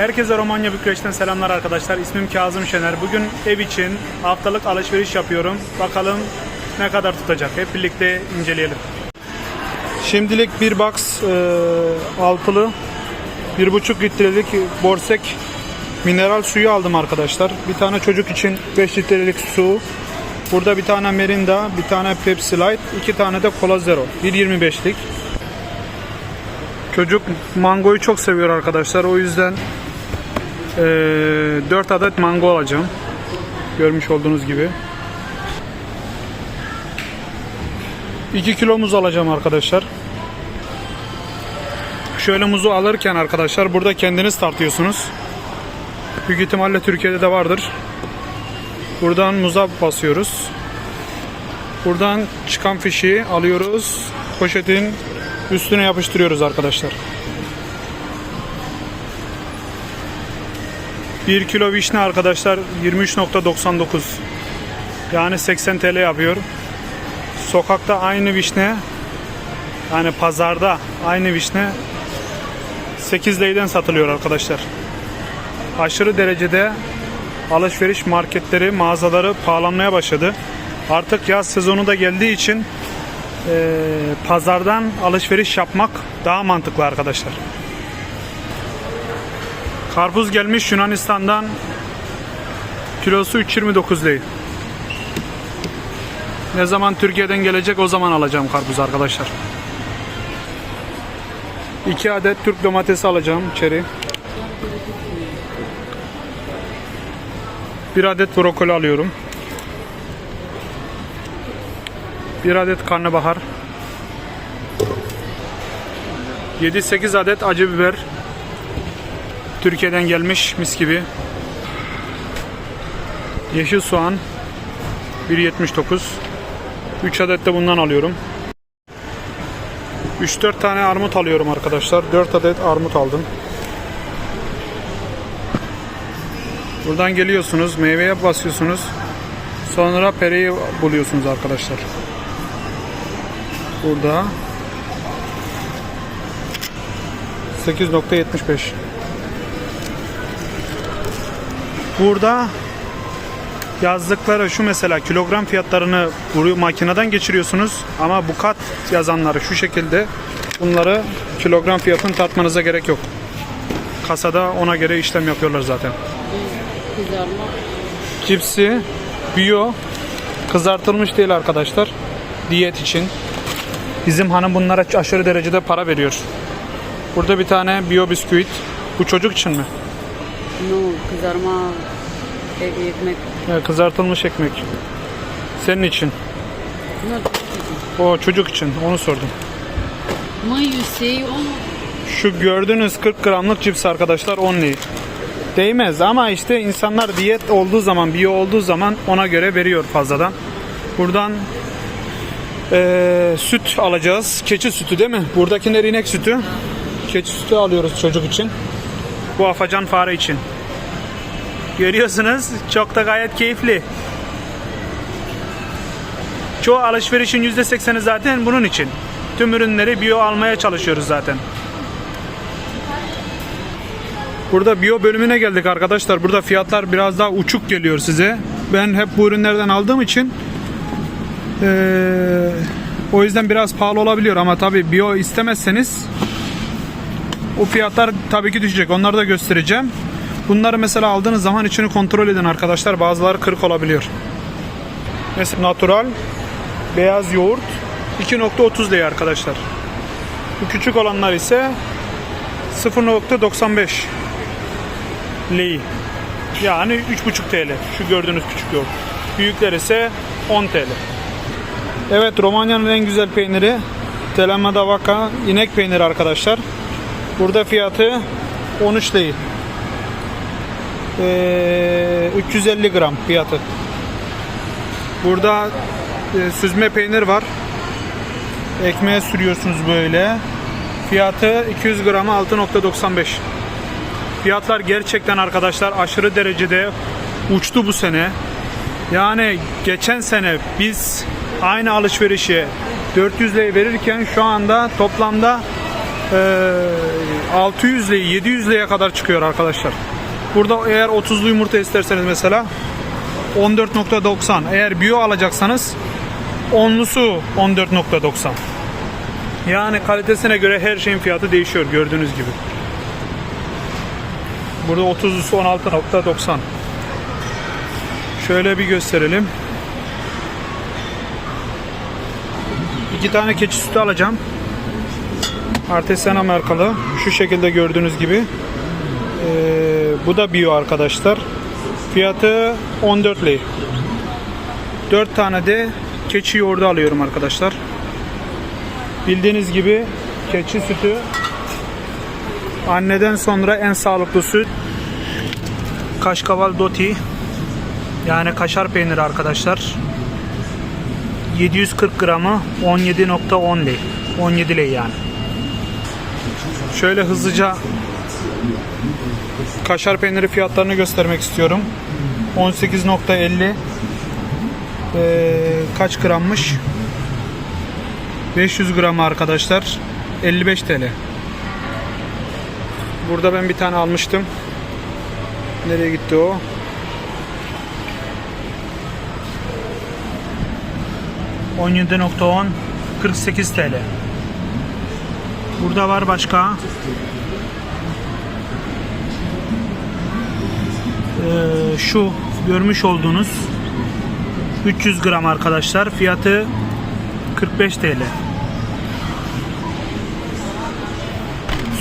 Herkese Romanya Bükreş'ten selamlar arkadaşlar. İsmim Kazım Şener. Bugün ev için haftalık alışveriş yapıyorum. Bakalım ne kadar tutacak. Hep birlikte inceleyelim. Şimdilik bir box e, altılı 1,5 litrelik borsek mineral suyu aldım arkadaşlar. Bir tane çocuk için 5 litrelik su. Burada bir tane Merinda, bir tane Pepsi Light, iki tane de Cola Zero. 1.25'lik. Çocuk mangoyu çok seviyor arkadaşlar. O yüzden eee 4 adet mango alacağım. Görmüş olduğunuz gibi. 2 kilo muz alacağım arkadaşlar. Şöyle muzu alırken arkadaşlar burada kendiniz tartıyorsunuz. Büyük ihtimalle Türkiye'de de vardır. Buradan muza basıyoruz. Buradan çıkan fişi alıyoruz. Poşetin üstüne yapıştırıyoruz arkadaşlar. 1 kilo vişne arkadaşlar 23.99 yani 80 TL yapıyor. Sokakta aynı vişne yani pazarda aynı vişne 8 lirayden satılıyor arkadaşlar. Aşırı derecede alışveriş marketleri, mağazaları pahalanmaya başladı. Artık yaz sezonu da geldiği için e, pazardan alışveriş yapmak daha mantıklı arkadaşlar. Karpuz gelmiş Yunanistan'dan kilosu 3.29 lira. Ne zaman Türkiye'den gelecek o zaman alacağım karpuz arkadaşlar. 2 adet Türk domatesi alacağım içeri. 1 adet brokoli alıyorum. 1 adet karnabahar. 7-8 adet acı biber. Türkiye'den gelmiş mis gibi. Yeşil soğan 1.79. 3 adet de bundan alıyorum. 3-4 tane armut alıyorum arkadaşlar. 4 adet armut aldım. Buradan geliyorsunuz, meyveye basıyorsunuz. Sonra pereyi buluyorsunuz arkadaşlar. Burada 8.75 Burada yazdıkları şu mesela kilogram fiyatlarını bu makineden geçiriyorsunuz ama bu kat yazanları şu şekilde bunları kilogram fiyatını tartmanıza gerek yok. Kasada ona göre işlem yapıyorlar zaten. Kızarma. Cipsi bio kızartılmış değil arkadaşlar. Diyet için. Bizim hanım bunlara aşırı derecede para veriyor. Burada bir tane bio bisküvit. Bu çocuk için mi? No, kızarma e- ekmek. Ya, kızartılmış ekmek. Senin için. No, O çocuk için. Onu sordum. You say on Şu gördüğünüz 40 gramlık cips arkadaşlar 10 lira. Değmez ama işte insanlar diyet olduğu zaman, bio olduğu zaman ona göre veriyor fazladan. Buradan eee, süt alacağız. Keçi sütü değil mi? Buradakiler inek sütü. Keçi sütü alıyoruz çocuk için. Bu afacan fare için. Görüyorsunuz çok da gayet keyifli. Çoğu alışverişin %80'i zaten bunun için. Tüm ürünleri bio almaya çalışıyoruz zaten. Burada bio bölümüne geldik arkadaşlar. Burada fiyatlar biraz daha uçuk geliyor size. Ben hep bu ürünlerden aldığım için eee, o yüzden biraz pahalı olabiliyor ama tabi bio istemezseniz o fiyatlar tabii ki düşecek. Onları da göstereceğim. Bunları mesela aldığınız zaman içini kontrol edin arkadaşlar. Bazıları kırık olabiliyor. Mesela natural beyaz yoğurt 2.30 lira arkadaşlar. Bu küçük olanlar ise 0.95 lei. Yani 3.5 TL. Şu gördüğünüz küçük yoğurt. Büyükler ise 10 TL. Evet Romanya'nın en güzel peyniri Telemada Vaka inek peyniri arkadaşlar. Burada fiyatı 13 lei. Ee, 350 gram fiyatı. Burada e, süzme peynir var. Ekmeğe sürüyorsunuz böyle. Fiyatı 200 grama 6.95. Fiyatlar gerçekten arkadaşlar aşırı derecede uçtu bu sene. Yani geçen sene biz aynı alışverişe 400 liraya verirken şu anda toplamda 600 ile 700 liraya kadar çıkıyor arkadaşlar. Burada eğer 30'lu yumurta isterseniz mesela 14.90. Eğer biyo alacaksanız onlusu 14.90. Yani kalitesine göre her şeyin fiyatı değişiyor gördüğünüz gibi. Burada 30'lusu 16.90. Şöyle bir gösterelim. İki tane keçi sütü alacağım. Artesana markalı. Şu şekilde gördüğünüz gibi. Ee, bu da bio arkadaşlar. Fiyatı 14 lira. 4 tane de keçi yoğurdu alıyorum arkadaşlar. Bildiğiniz gibi keçi sütü anneden sonra en sağlıklı süt. Kaşkaval doti yani kaşar peyniri arkadaşlar. 740 gramı 17.10 lira. 17 lira yani. Şöyle hızlıca kaşar peyniri fiyatlarını göstermek istiyorum. 18.50 ee, kaç grammış? 500 gram arkadaşlar. 55 TL. Burada ben bir tane almıştım. Nereye gitti o? ...17.10... ...48 TL. Burada var başka. Ee, şu görmüş olduğunuz 300 gram arkadaşlar. Fiyatı 45 TL.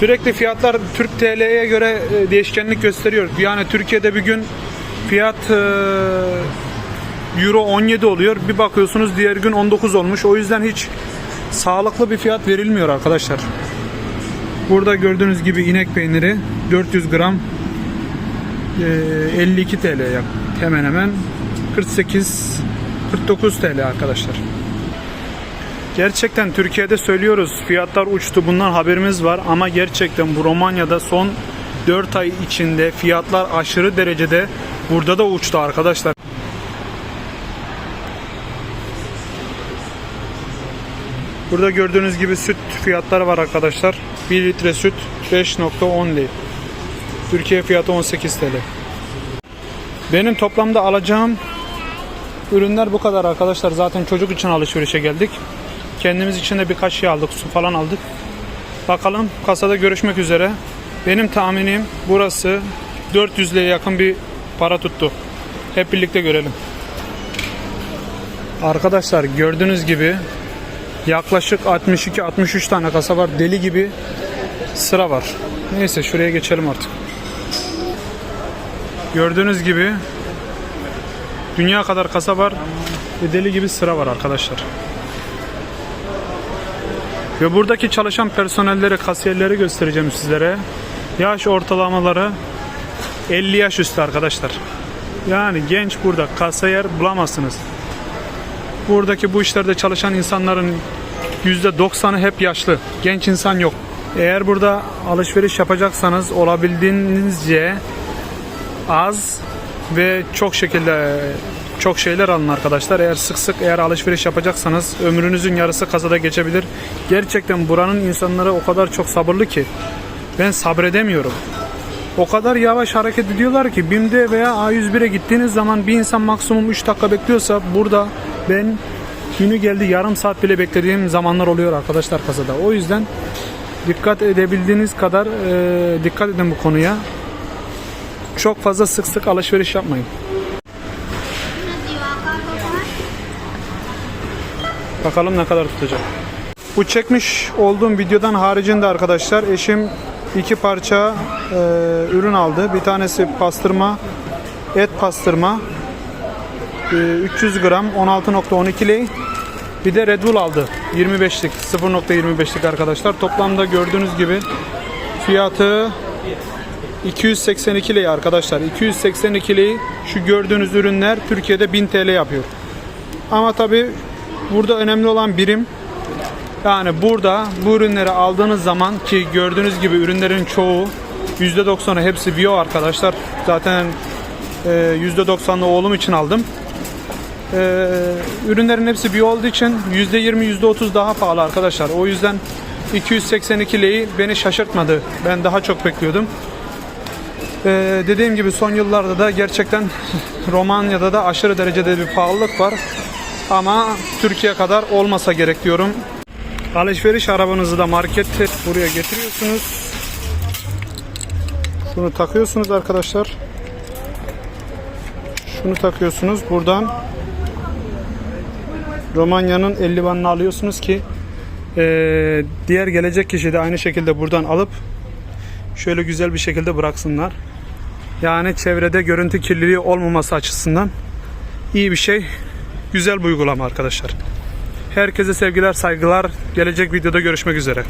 Sürekli fiyatlar Türk TL'ye göre e, değişkenlik gösteriyor. Yani Türkiye'de bir gün fiyat e, Euro 17 oluyor. Bir bakıyorsunuz diğer gün 19 olmuş. O yüzden hiç sağlıklı bir fiyat verilmiyor arkadaşlar. Burada gördüğünüz gibi inek peyniri 400 gram e, 52 TL yak- hemen hemen 48 49 TL arkadaşlar. Gerçekten Türkiye'de söylüyoruz fiyatlar uçtu bundan haberimiz var ama gerçekten bu Romanya'da son 4 ay içinde fiyatlar aşırı derecede burada da uçtu arkadaşlar. Burada gördüğünüz gibi süt fiyatları var arkadaşlar. 1 litre süt 5.10 lira. Türkiye fiyatı 18 TL. Benim toplamda alacağım ürünler bu kadar arkadaşlar. Zaten çocuk için alışverişe geldik. Kendimiz için de birkaç şey aldık. Su falan aldık. Bakalım kasada görüşmek üzere. Benim tahminim burası 400 liraya yakın bir para tuttu. Hep birlikte görelim. Arkadaşlar gördüğünüz gibi yaklaşık 62-63 tane kasa var. Deli gibi sıra var. Neyse şuraya geçelim artık. Gördüğünüz gibi dünya kadar kasa var ve deli gibi sıra var arkadaşlar. Ve buradaki çalışan personelleri, kasiyerleri göstereceğim sizlere. Yaş ortalamaları 50 yaş üstü arkadaşlar. Yani genç burada kasiyer bulamazsınız. Buradaki bu işlerde çalışan insanların %90'ı hep yaşlı. Genç insan yok. Eğer burada alışveriş yapacaksanız olabildiğinizce az ve çok şekilde çok şeyler alın arkadaşlar. Eğer sık sık eğer alışveriş yapacaksanız ömrünüzün yarısı kasada geçebilir. Gerçekten buranın insanları o kadar çok sabırlı ki ben sabredemiyorum. O kadar yavaş hareket ediyorlar ki BİM'de veya A101'e gittiğiniz zaman bir insan maksimum 3 dakika bekliyorsa burada ben günü geldi yarım saat bile beklediğim zamanlar oluyor arkadaşlar kasada. O yüzden dikkat edebildiğiniz kadar e, dikkat edin bu konuya. Çok fazla sık sık alışveriş yapmayın. Bakalım ne kadar tutacak. Bu çekmiş olduğum videodan haricinde arkadaşlar eşim iki parça e, ürün aldı. Bir tanesi pastırma, et pastırma. E, 300 gram 16.12 lei. Bir de Red Bull aldı. 25'lik 0.25'lik arkadaşlar. Toplamda gördüğünüz gibi fiyatı 282 lira arkadaşlar. 282 lira şu gördüğünüz ürünler Türkiye'de 1000 TL yapıyor. Ama tabi burada önemli olan birim yani burada bu ürünleri aldığınız zaman ki gördüğünüz gibi ürünlerin çoğu %90'ı hepsi bio arkadaşlar. Zaten e, %90'lı oğlum için aldım. E, ürünlerin hepsi bio olduğu için %20 %30 daha pahalı arkadaşlar. O yüzden 282 leyi beni şaşırtmadı. Ben daha çok bekliyordum. Ee, dediğim gibi son yıllarda da gerçekten Romanya'da da aşırı derecede bir pahalılık var. Ama Türkiye kadar olmasa gerek diyorum. Alışveriş arabanızı da markette buraya getiriyorsunuz. Bunu takıyorsunuz arkadaşlar. Şunu takıyorsunuz. Buradan Romanya'nın 50 banını alıyorsunuz ki eee, diğer gelecek kişi de aynı şekilde buradan alıp şöyle güzel bir şekilde bıraksınlar. Yani çevrede görüntü kirliliği olmaması açısından iyi bir şey. Güzel bir uygulama arkadaşlar. Herkese sevgiler, saygılar. Gelecek videoda görüşmek üzere.